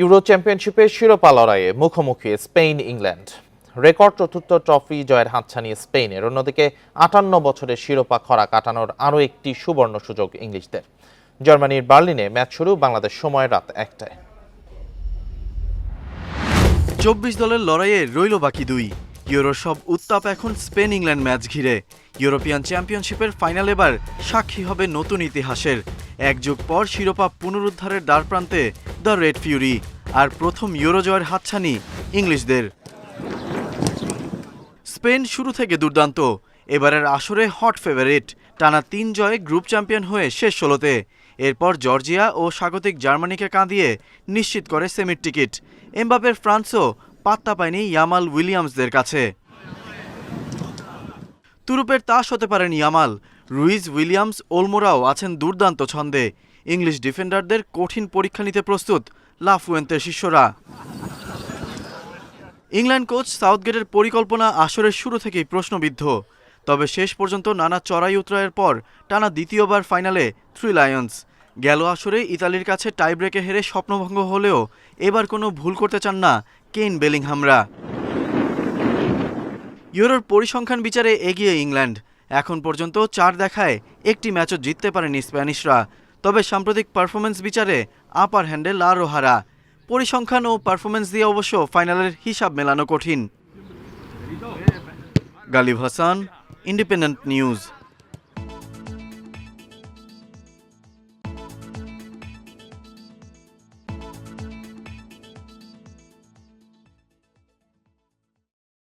Euro চ্যাম্পিয়নশিপের শিরোপা লড়াইয়ে মুখোমুখি স্পেন ইংল্যান্ড। রেকর্ড চতুর্থ ট্রফি জয়ের হাতছানি স্পেনের অন্যদিকে আটান্ন বছরের শিরোপা খরা কাটানোর আরও একটি সুবর্ণ সুযোগ ইংলিশদের। জার্মানির বার্লিনে ম্যাচ শুরু বাংলাদেশ সময় রাত একটায়। চব্বিশ দলের লড়াইয়ে রইল বাকি দুই। ইউরোর সব উত্তাপ এখন স্পেন, ইংল্যান্ড ম্যাচ ঘিরে। ইউরোপিয়ান চ্যাম্পিয়নশিপের ফাইনাল এবার সাক্ষী হবে নতুন ইতিহাসের। এক যুগ পর শিরোপা পুনরুদ্ধারের দ্বারপ্রান্তে দ্য রেড ফিউরি আর প্রথম ইউরো জয়ের হাতছানি ইংলিশদের। স্পেন শুরু থেকে দুর্দান্ত। এবারের আসরে হট ফেভারিট, টানা তিন জয়ে গ্রুপ চ্যাম্পিয়ন হয়ে শেষ ষোলোতে। এরপর জর্জিয়া ও স্বাগতিক জার্মানিকে কাঁদিয়ে নিশ্চিত করে সেমির টিকিট। এমবাপের ফ্রান্সও পাত্তা পায়নি ইয়ামাল উইলিয়ামসদের কাছে। তুরুপের তাস হতে পারেন ইয়ামাল রুইজ উইলিয়ামস ওলমোরাও আছেন দুর্দান্ত ছন্দে। ইংলিশ ডিফেন্ডারদের কঠিন পরীক্ষা নিতে প্রস্তুত লাফুয়েন্তের শিষ্যরা। ইংল্যান্ড কোচ সাউথগেটের পরিকল্পনা আসরের শুরু থেকেই প্রশ্নবিদ্ধ। তবে শেষ পর্যন্ত নানা চড়াই উতরায়ের পর টানা দ্বিতীয়বার ফাইনালে থ্রি লায়ন্স। গেল আসরে ইতালির কাছে টাইব্রেকে হেরে স্বপ্নভঙ্গ হলেও এবার কোনো ভুল করতে চান না কেইন বেলিংহামরা। ইউরোর পরিসংখ্যান বিচারে এগিয়ে ইংল্যান্ড। এখন পর্যন্ত চার দেখায় একটি ম্যাচও জিততে পারেনি স্প্যানিশরা। তবে সাম্প্রতিক পারফরমেন্স বিচারে আপার হ্যান্ডে লা রোহারা। পরিসংখ্যান ও পারফরমেন্স দিয়ে অবশ্য ফাইনালের হিসাব মেলানো কঠিন। Ghalib Hasan independent news